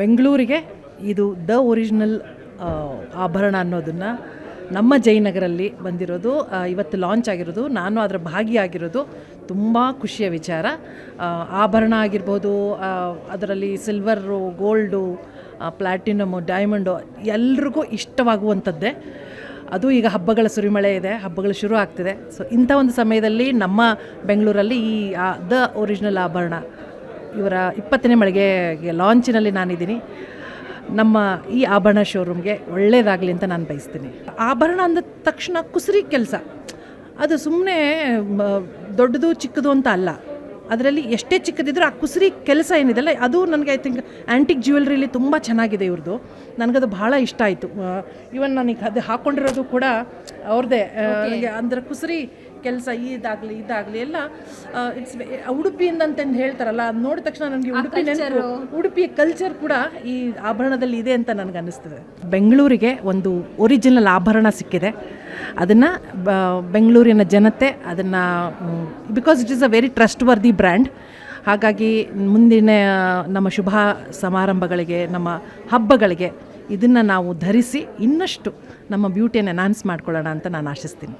ಬೆಂಗಳೂರಿಗೆ ಇದು the original ಆಭರಣ ಅನ್ನೋದನ್ನು ನಮ್ಮ ಜಯನಗರಲ್ಲಿ ಬಂದಿರೋದು. ಇವತ್ತು ಲಾಂಚ್ ಆಗಿರೋದು. ನಾನು ಅದರ ಭಾಗಿಯಾಗಿರೋದು. ತುಂಬ ಖುಷಿಯ ವಿಚಾರ. ಆಭರಣ ಆಗಿರ್ಬೋದು ಅದರಲ್ಲಿ ಸಿಲ್ವರು, ಗೋಲ್ಡು ಪ್ಲ್ಯಾಟಿನಮು ಡೈಮಂಡು ಎಲ್ರಿಗೂ ಇಷ್ಟವಾಗುವಂಥದ್ದೇ. ಅದು ಈಗ ಹಬ್ಬಗಳ ಸುರಿಮಳೆ ಇದೆ, ಹಬ್ಬಗಳು ಶುರು ಆಗ್ತಿದೆ. ಸೊ ಇಂಥ ಒಂದು ಸಮಯದಲ್ಲಿ ನಮ್ಮ ಬೆಂಗಳೂರಲ್ಲಿ ಈ ದ ಒರಿಜಿನಲ್ ಆಭರಣ ಇವರ ಇಪ್ಪತ್ತನೇ ಮಳಿಗೆಗೆ ಲಾಂಚಿನಲ್ಲಿ ನಾನಿದ್ದೀನಿ. ನಮ್ಮ ಈ ಆಭರಣ ಶೋರೂಮ್ಗೆ ಒಳ್ಳೇದಾಗಲಿ ಅಂತ ನಾನು ಬಯಸ್ತೀನಿ. ಆಭರಣ ಅಂದ ತಕ್ಷಣ ಕುಸರಿ ಕೆಲಸ. ಅದು ಸುಮ್ಮನೆ ದೊಡ್ಡದು ಚಿಕ್ಕದು ಅಂತ ಅಲ್ಲ. ಅದರಲ್ಲಿ ಎಷ್ಟೇ ಚಿಕ್ಕದಿದ್ರೂ ಆ ಕುಸರಿ ಕೆಲಸ ಏನಿದೆಲ್ಲ ಅದು ನನಗೆ ಐ ಥಿಂಕ್ ಆ್ಯಂಟಿಕ್ ಜ್ಯುವೆಲ್ರಿಲಿ ತುಂಬ ಚೆನ್ನಾಗಿದೆ ಇವ್ರದ್ದು ನನಗದು ಭಾಳ ಇಷ್ಟ ಆಯಿತು. ಇವನ್ ನನಗೆ ಅದು ಹಾಕ್ಕೊಂಡಿರೋದು ಕೂಡ ಅವ್ರದ್ದೇ ಅಂದರೆ ಕುಸರಿ ಕೆಲಸ ಇದಾಗಲಿ ಇದಾಗಲಿ ಎಲ್ಲ ಇಟ್ಸ್ ಉಡುಪಿಯಿಂದ ಅಂತಂದು ಹೇಳ್ತಾರಲ್ಲ ಅದು ನೋಡಿದ ತಕ್ಷಣ ನನಗೆ ಉಡುಪಿ ನೆನಪು. ಉಡುಪಿಯ ಕಲ್ಚರ್ ಕೂಡ ಈ ಆಭರಣದಲ್ಲಿ ಇದೆ ಅಂತ ನನಗೆ ಅನ್ನಿಸ್ತದೆ ಬೆಂಗಳೂರಿಗೆ ಒಂದು ಒರಿಜಿನಲ್ ಆಭರಣ ಸಿಕ್ಕಿದೆ. ಅದನ್ನು ಬೆಂಗಳೂರಿನ ಜನತೆ ಅದನ್ನು because it is a very trustworthy brand ಹಾಗಾಗಿ ಮುಂದಿನ, ನಮ್ಮ ಶುಭ ಸಮಾರಂಭಗಳಿಗೆ, ನಮ್ಮ ಹಬ್ಬಗಳಿಗೆ ಇದನ್ನು ನಾವು ಧರಿಸಿ ಇನ್ನಷ್ಟು ನಮ್ಮ ಬ್ಯೂಟಿಯನ್ನು ಅನೌನ್ಸ್ ಮಾಡ್ಕೊಳ್ಳೋಣ ಅಂತ ನಾನು ಆಶಿಸ್ತೀನಿ.